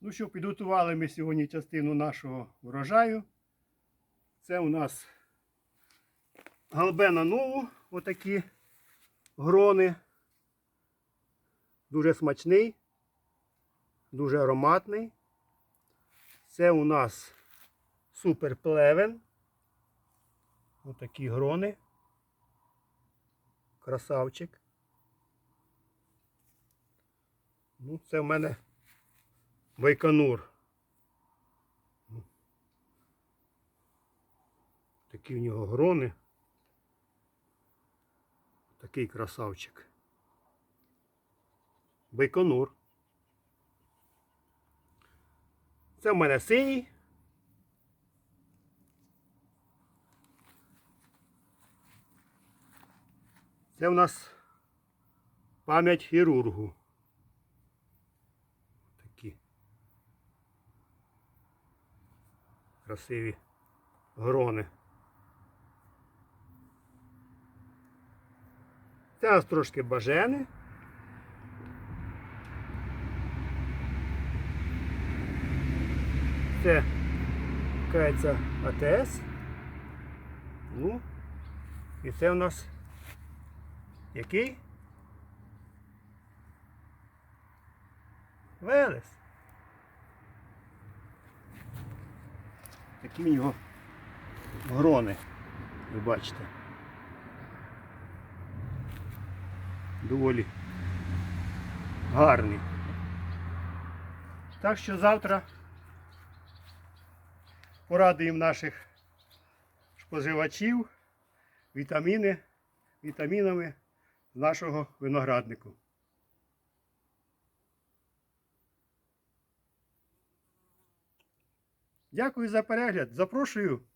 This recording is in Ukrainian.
Ну що, підготували ми сьогодні частину нашого врожаю. Це у нас галбена нову, отакі грони. Дуже смачний, дуже ароматний. Це у нас супер плевен. Отакі грони. Красавчик. Ну, це в мене Байконур. Такі в нього грони. Такий красавчик. Байконур. Це в мене синій. Це в нас пам'ять хірургу. Такі красиві грони. Це трошки бажени. Це кається АТС. Ну, і це у нас який? Велес. Такі в нього грони, ви бачите. Доволі гарний. Так що завтра порадуємо наших споживачів вітаміни, вітамінами нашого винограднику. Дякую за перегляд. Запрошую